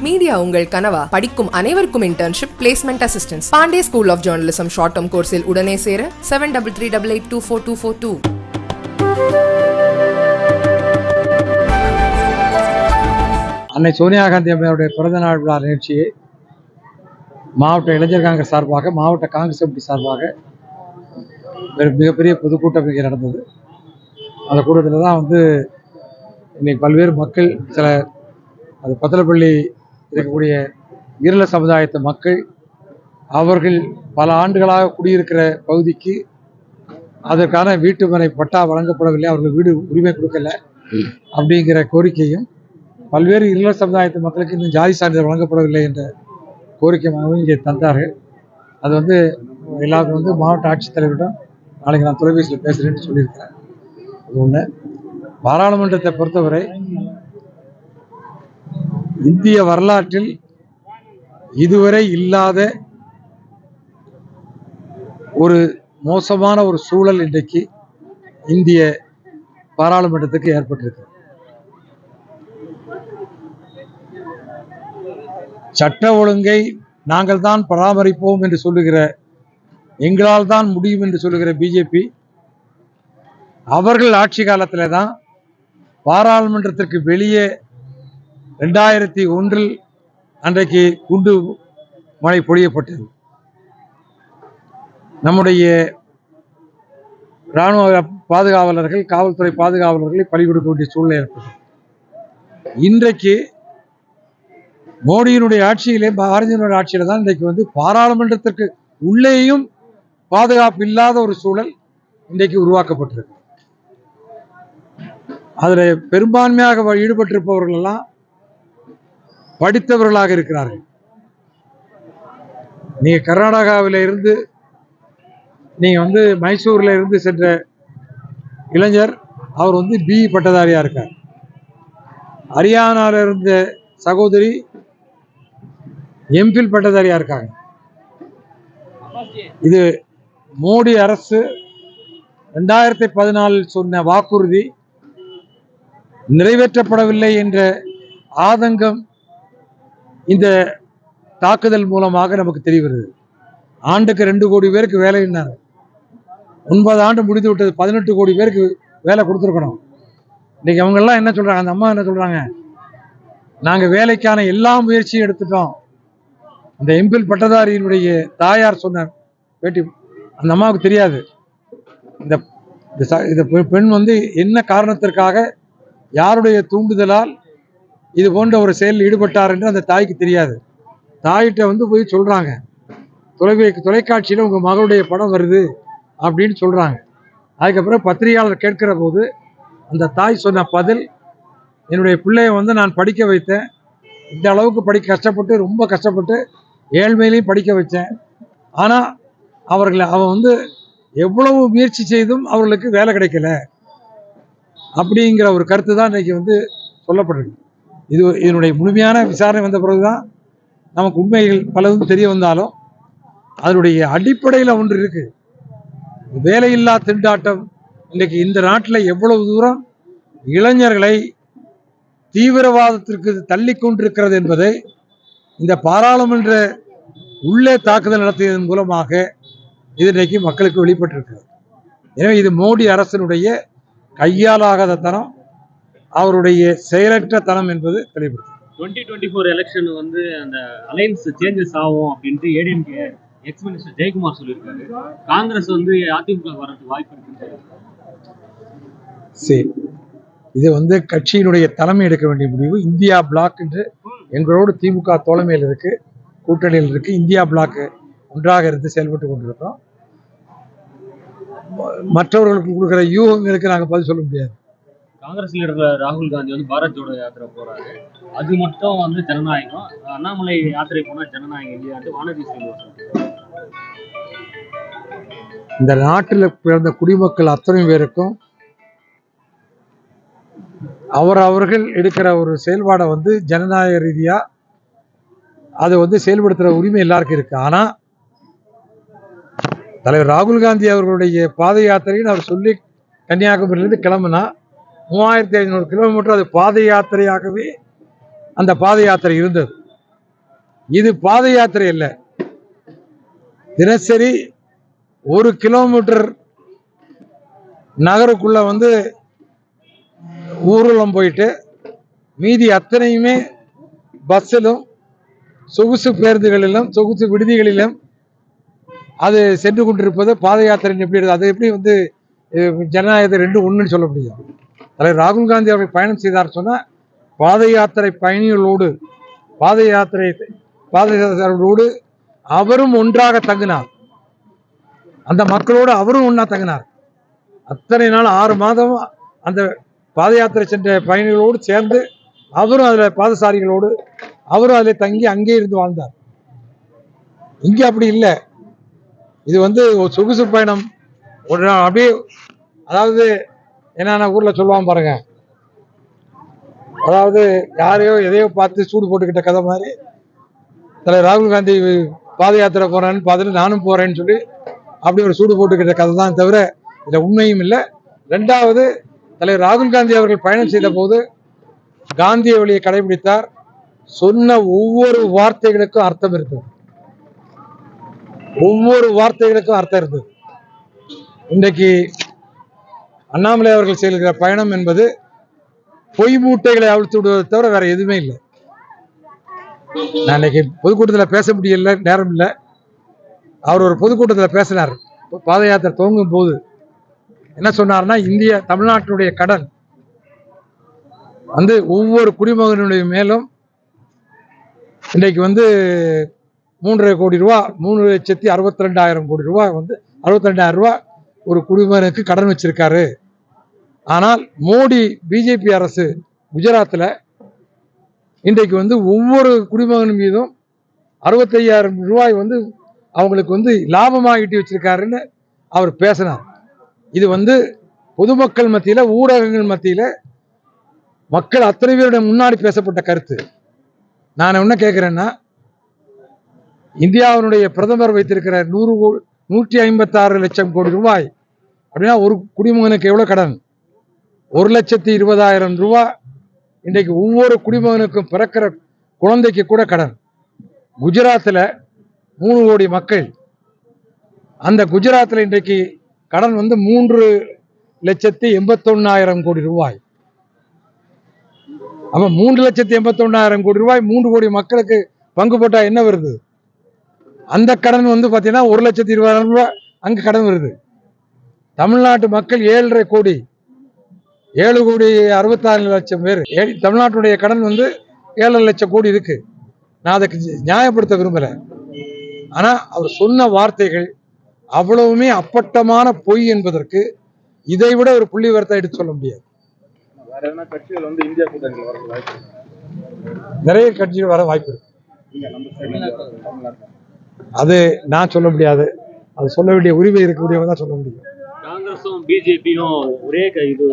Media உங்கள் கனவா? படிக்கும் அனைவருக்கும் internship placement assistance Pandey school of journalism short term கோர்ஸில் உடனே சேர seven double three double eight two four two four two அன்னை சோனியா காந்தி அம்மையாருடைய பிறந்த நாள் விழா நிகழ்ச்சியை மாவட்ட இளைஞர் காங்கிரஸ் சார்பாக மாவட்ட காங்கிரஸ் கமிட்டி சார்பாக ஒரு மிகப்பெரிய பொதுக்கூட்டம் இங்கே நடந்தது. அந்த கூட்டத்தில் தான் வந்து இன்னைக்கு பல்வேறு மக்கள் சில அது பத்தலப்பள்ளி இருக்கக்கூடிய இருள சமுதாயத்து மக்கள் அவர்கள் பல ஆண்டுகளாக குடியிருக்கிற பகுதிக்கு அதற்கான வீட்டுமனை பட்டா வழங்கப்படவில்லை அவர்கள் வீடு உரிமை கொடுக்கல அப்படிங்கிற கோரிக்கையும் பல்வேறு இருள சமுதாயத்து மக்களுக்கு இன்னும் ஜாதி சான்றிதழ் வழங்கப்படவில்லை என்ற கோரிக்கையாகவும் இங்கே தந்தார்கள். அது வந்து எல்லாருக்கும் வந்து மாவட்ட ஆட்சித்தலைவரிடம் நாளைக்கு நான் தொலைபேசியில் பேசுகிறேன்னு சொல்லியிருக்கிறேன். அது ஒன்று பாராளுமன்றத்தை பொறுத்தவரை இந்திய வரலாற்றில் இதுவரை இல்லாத ஒரு மோசமான ஒரு சூழல் இன்றைக்கு இந்திய பாராளுமன்றத்துக்கு ஏற்பட்டிருக்கு. சட்ட ஒழுங்கை நாங்கள் தான் பராமரிப்போம் என்று சொல்லுகிற எங்களால் தான் முடியும் என்று சொல்லுகிற பிஜேபி அவர்கள் ஆட்சி காலத்தில் தான் பாராளுமன்றத்திற்கு வெளியே ரெண்டாயிரத்தி ஒன்றில் அன்றைக்கு குண்டு மழை பொழியப்பட்டது. நம்முடைய இராணுவ பாதுகாவலர்கள் காவல்துறை பாதுகாவலர்களை பலி கொடுக்க வேண்டிய சூழ்நிலை ஏற்பட்டது. இன்றைக்கு மோடியினுடைய ஆட்சியிலே பாரதியினுடைய ஆட்சியில தான் இன்றைக்கு வந்து பாராளுமன்றத்திற்கு உள்ளேயும் பாதுகாப்பு இல்லாத ஒரு சூழல் இன்றைக்கு உருவாக்கப்பட்டிருக்கு. அதில் பெரும்பான்மையாக ஈடுபட்டிருப்பவர்கள் எல்லாம் படித்தவர்களாக இருக்கிறார்கள். நீங்க கர்நாடகாவில் இருந்து நீங்க வந்து மைசூர்ல இருந்து சென்ற இளைஞர் அவர் வந்து பிஇ பட்டதாரியா இருக்கார். ஹரியானால இருந்த சகோதரி எம்பில் பட்டதாரியா இருக்காங்க. இது மோடி அரசு ரெண்டாயிரத்தி பதினாலில் சொன்ன வாக்குறுதி நிறைவேற்றப்படவில்லை என்ற ஆதங்கம் இந்த தாக்குதல் மூலமாக நமக்கு தெரிய வருது. ஆண்டுக்கு ரெண்டு கோடி பேருக்கு வேலைன்னாரு ஒன்பது ஆண்டு முடிந்து விட்டது பதினெட்டு கோடி பேருக்கு வேலை கொடுத்துருக்கணும். இன்றைக்கி அவங்கெல்லாம் என்ன சொல்கிறாங்க அந்த அம்மா என்ன சொல்கிறாங்க நாங்கள் வேலைக்கான எல்லா முயற்சியும் எடுத்துட்டோம். இந்த எம்பில் பட்டதாரியினுடைய தாயார் சொன்னார். பேட்டி அந்த அம்மாவுக்கு தெரியாது. இந்த இந்த இந்த பெ- பெண் வந்து என்ன காரணத்திற்காக யாருடைய தூண்டுதலால் இது போன்ற ஒரு செயலில் ஈடுபட்டார் என்று அந்த தாய்க்கு தெரியாது. தாயிட்ட வந்து போய் சொல்கிறாங்க தொலைவே தொலைக்காட்சியில் உங்கள் மகளுடைய படம் வருது அப்படின்னு சொல்கிறாங்க அதுக்கப்புறம் பத்திரிகையாளர் கேட்கிற போது அந்த தாய் சொன்ன பதில் என்னுடைய பிள்ளையை வந்து நான் படிக்க வைத்தேன். இந்த அளவுக்கு படிக்க கஷ்டப்பட்டு ரொம்ப கஷ்டப்பட்டு ஏழ்மையிலையும் படிக்க வச்சேன் ஆனால் அவர்களை அவன் வந்து எவ்வளவு முயற்சி செய்தும் அவர்களுக்கு வேலை கிடைக்கல. அப்படிங்கிற ஒரு கருத்து தான் இன்றைக்கி வந்து சொல்லப்படுறது இது இதனுடைய முழுமையான விசாரணை வந்த பிறகுதான் நமக்கு உண்மைகள் பலதும் தெரிய வந்தாலும் அதனுடைய அடிப்படையில் ஒன்று இருக்குது வேலையில்லா திண்டாட்டம். இன்றைக்கு இந்த நாட்டில் எவ்வளவு தூரம் இளைஞர்களை தீவிரவாதத்திற்கு தள்ளி கொண்டிருக்கிறது என்பதை இந்த பாராளுமன்ற உள்ளே தாக்குதல் நடத்தியதன் மூலமாக இது இன்றைக்கு மக்களுக்கு வெளிப்பட்டிருக்கிறது. எனவே இது மோடி அரசினுடைய கையாலாகாத தனம். அவருடைய செயலற்ற தனம் என்பது தெளிவுபடுத்தும். டுவெண்ட்டி டுவெண்ட்டி ஃபோர் எலெக்ஷன் வந்து அந்த அலைன்ஸ் சேஞ்சஸ் ஆகும் அப்படின்ட்டு ஏடிஎம்கே எக்ஸ் மினிஸ்டர் ஜெயக்குமார் சொல்லியிருக்காரு. காங்கிரஸ் வந்து அதிமுக வரதுக்கு வாய்ப்பு இருக்குன்னு. சரி. இது வந்து கட்சியினுடைய தலைமை எடுக்க வேண்டிய முடிவு. இந்தியா பிளாக் என்று எங்களோடு திமுக தோழமையில் இருக்கு கூட்டணியில் இருக்கு. இந்தியா பிளாக் ஒன்றாக இருந்து செயல்பட்டு கொண்டிருக்கிறோம். மற்றவர்களுக்கு கொடுக்குற யூகங்களுக்கு நாங்கள் பதில் சொல்ல முடியாது. காங்கிரஸ் லீடர் ராகுல் காந்தி வந்து பாரத் ஜோடோ யாத்திரை போறாரு. அது மட்டும் வந்து ஜனநாயகம். அண்ணாமலை யாத்திரை போனா ஜனநாயகம் இல்லையாட்டு வானதி சீனிவாசன் இந்த நாட்டில் பிறந்த குடிமக்கள் அத்தனை பேருக்கும் அவர் அவர்கள் எடுக்கிற ஒரு செயல்பாடை வந்து ஜனநாயக ரீதியாக அதை வந்து செயல்படுத்துகிற உரிமை எல்லாருக்கும் இருக்கு. ஆனால் தலைவர் ராகுல் காந்தி அவர்களுடைய பாத யாத்திரைன்னு அவர் சொல்லி கன்னியாகுமரியிலிருந்து கிளம்புனா மூவாயிரத்தி ஐநூறு கிலோமீட்டர் அது பாத யாத்திரையாகவே அந்த பாத யாத்திரை இருந்தது. இது பாத யாத்திரை இல்லை தினசரி ஒரு கிலோமீட்டர் நகருக்குள்ள வந்து ஊர்வலம் போயிட்டு மீதி அத்தனையுமே பஸ்ஸிலும் சொகுசு பேருந்துகளிலும் சொகுசு விடுதிகளிலும் அது சென்று கொண்டிருப்பது பாத யாத்திரை எப்படி அது எப்படி வந்து ஜனநாயகத்தை ரெண்டு ஒன்றுன்னு சொல்ல முடியும்? தலைவர் ராகுல் காந்தி அவர்கள் பயணம் செய்தார் சொன்னால் பாத யாத்திரை பயணிகளோடு பாத யாத்திரை பாத யாத்திரையோடு அவரும் ஒன்றாக தங்கினார். அந்த மக்களோடு அவரும் ஒன்றா தங்கினார். அத்தனை நாள் ஆறு மாதம் அந்த பாத யாத்திரை சென்ற பயணிகளோடு சேர்ந்து அவரும் அதில் பாதசாரிகளோடு அவரும் அதில் தங்கி அங்கே இருந்து வாழ்ந்தார். இங்கே அப்படி இல்லை. இது வந்து ஒரு சொகுசு பயணம். ஒரு அப்படியே அதாவது என்னென்ன ஊரில் சொல்லுவான் பாருங்க. அதாவது யாரையோ எதையோ பார்த்து சூடு போட்டுக்கிட்ட கதை மாதிரி. தலைவர் ராகுல் காந்தி பாத யாத்திரை போறேன்னு பார்த்துட்டு நானும் போறேன்னு சொல்லி அப்படி ஒரு சூடு போட்டுக்கிட்ட கதை தான் தவிர இதில் உண்மையும் இல்லை. ரெண்டாவது தலைவர் ராகுல் காந்தி அவர்கள் பயணம் செய்த போது காந்திய வழியை கடைபிடித்தார். சொன்ன ஒவ்வொரு வார்த்தைகளுக்கும் அர்த்தம் இருந்தது. ஒவ்வொரு வார்த்தைகளுக்கும் அர்த்தம் இருந்தது. இன்றைக்கு அண்ணாமலை அவர்கள் செல்கிற பயணம் என்பது பொய் மூட்டைகளை அவிழ்த்து விடுவதை தவிர வேற எதுவுமே இல்லை. நான் இன்னைக்கு பொதுக்கூட்டத்தில் பேச முடியல நேரம் இல்லை. அவர் ஒரு பொதுக்கூட்டத்தில் பேசினார். பாத யாத்திரை துவங்கும் போது என்ன சொன்னார்னா இந்திய தமிழ்நாட்டினுடைய கடன் வந்து ஒவ்வொரு குடிமகனுடைய மேலும் இன்றைக்கு வந்து மூன்றரை கோடி ரூபா மூணு லட்சத்தி அறுபத்தி ரெண்டாயிரம் கோடி ரூபாய் வந்து அறுபத்தி ரெண்டாயிரம் ரூபாய் ஒரு குடிமகனுக்கு கடன் வச்சிருக்காரு. ஆனால் மோடி பிஜேபி அரசு குஜராத்தில் இன்றைக்கு வந்து ஒவ்வொரு குடிமகன் மீதும் அறுபத்தையாயிரம் ரூபாய் வந்து அவங்களுக்கு வந்து லாபமாக ஈட்டி வச்சிருக்காருன்னு அவர் பேசினார். இது வந்து பொதுமக்கள் மத்தியில் ஊடகங்கள் மத்தியில் மக்கள் அத்தனை பேருடைய முன்னாடி பேசப்பட்ட கருத்து. நான் என்ன கேட்குறேன்னா இந்தியாவினுடைய பிரதமர் வைத்திருக்கிற நூறு கோ- நூற்றி ஐம்பத்தாறு லட்சம் கோடி ரூபாய். அப்படின்னா ஒரு குடிமகனுக்கு எவ்வளோ கடன்? ஒரு லட்சத்தி இருபதாயிரம் ரூபா. இன்றைக்கு ஒவ்வொரு குடிமகனுக்கும் பிறக்கிற குழந்தைக்கு கூட கடன். குஜராத்தில் மூணு கோடி மக்கள். அந்த குஜராத்தில் இன்றைக்கு கடன் வந்து மூன்று லட்சத்தி எண்பத்தொன்னாயிரம் கோடி ரூபாய். அப்போ மூன்று லட்சத்தி எண்பத்தொன்னாயிரம் கோடி ரூபாய் மூன்று கோடி மக்களுக்கு பங்கு போட்டால் என்ன வருது? அந்த கடன் வந்து பாத்தீங்கன்னா ஒரு லட்சத்தி இருபதாயிரம் ரூபாய் அங்க கடன் வருது. தமிழ்நாட்டு மக்கள் ஏழரை கோடி ஏழு கோடி அறுபத்தாறு லட்சம் பேர். தமிழ்நாட்டுடைய கடன் வந்து ஏழரை லட்சம் கோடி இருக்கு. நான் அதுக்கு நியாயப்படுத்த விரும்பல. ஆனா அவர் சொன்ன வார்த்தைகள் அவ்வளவுமே அப்பட்டமான பொய் என்பதற்கு இதை விட ஒரு புள்ளி விவரத்தை எடுத்து சொல்ல முடியாது? நிறைய கட்சிகள் வர வாய்ப்பு இருக்கு. அது நான் சொல்ல முடியாது. அது சொல்ல வேண்டிய உரிமை இருக்கக்கூடியவங்க தான் சொல்ல முடியும். காங்கிரஸும் பிஜேபியும் ஒரே இது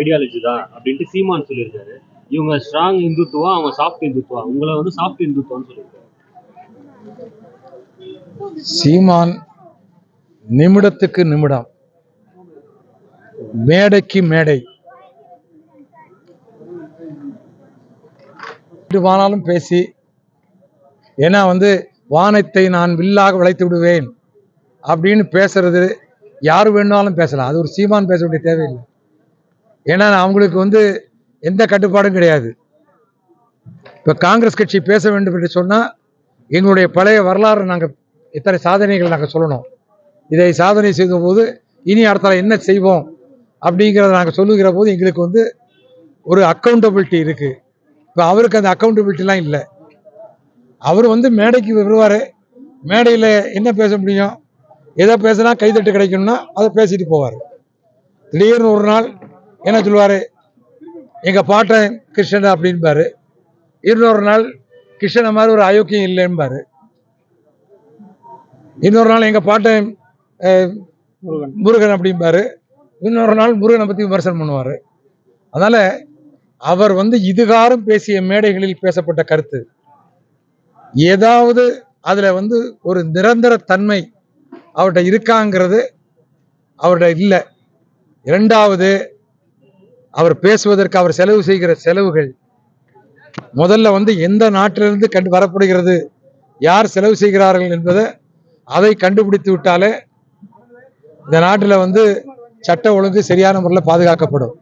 ஐடியாலஜி தான் அப்படின்ட்டு சீமான் சொல்லியிருக்காரு. இவங்க ஸ்ட்ராங் இந்துத்துவா அவங்க சாஃப்ட் இந்துத்துவா உங்களை வந்து சாஃப்ட் இந்துத்துவான்னு சொல்லியிருக்காரு. சீமான் நிமிடத்துக்கு நிமிடம் மேடைக்கு மேடை வேண்டுமானாலும் பேசி ஏன்னா வந்து வானத்தை நான் வில்லாக வளைத்து விடுவேன் அப்படின்னு பேசுறது யார் வேணாலும் பேசலாம். அது ஒரு சீமான் பேச வேண்டிய தேவையில்லை. ஏன்னா அவங்களுக்கு வந்து எந்த கட்டுப்பாடும் கிடையாது. இப்போ காங்கிரஸ் கட்சி பேச வேண்டும் என்று சொன்னால் எங்களுடைய பழைய வரலாறு நாங்கள் இத்தனை சாதனைகள் நாங்கள் சொல்லணும். இதை சாதனை செய்தபோது இனி அடுத்த என்ன செய்வோம் அப்படிங்கிறத நாங்கள் சொல்லுகிற போது எங்களுக்கு வந்து ஒரு அக்கௌண்டபிலிட்டி இருக்குது இப்போ அவருக்கு அந்த அக்கௌண்டபிலிட்டிலாம் இல்லை. அவர் வந்து மேடைக்கு வருவார். மேடையில் என்ன பேச முடியும்? எதை பேசினா கைதட்டு கிடைக்கும்னா அதை பேசிட்டு போவார். திடீர்னு ஒரு நாள் என்ன சொல்லுவார்? எங்கள் பாட்டன் கிருஷ்ணன் அப்படின்பாரு. இன்னொரு நாள் கிருஷ்ணனை மாதிரி ஒரு அயோக்கியம் இல்லைன்பாரு. இன்னொரு நாள் எங்கள் பாட்டன் முருகன். அப்படிம்பாரு இன்னொரு நாள் முருகனை பற்றி விமர்சனம் பண்ணுவார். அதனால் அவர் வந்து இதுகாரும் பேசிய மேடைகளில் பேசப்பட்ட கருத்து. ஏதாவது அதில் வந்து ஒரு நிரந்தர தன்மை அவர்கிட்ட இருக்காங்கிறது அவர்கிட்ட இல்லை. இரண்டாவது அவர் பேசுவதற்கு அவர் செலவு செய்கிற செலவுகள். முதல்ல வந்து எந்த நாட்டிலிருந்து கண்டு வரப்படுகிறது யார் செலவு செய்கிறார்கள் என்பதை அதை கண்டுபிடித்து விட்டாலே இந்த நாட்டில் வந்து சட்ட ஒழுங்கு சரியான முறையில் பாதுகாக்கப்படும்.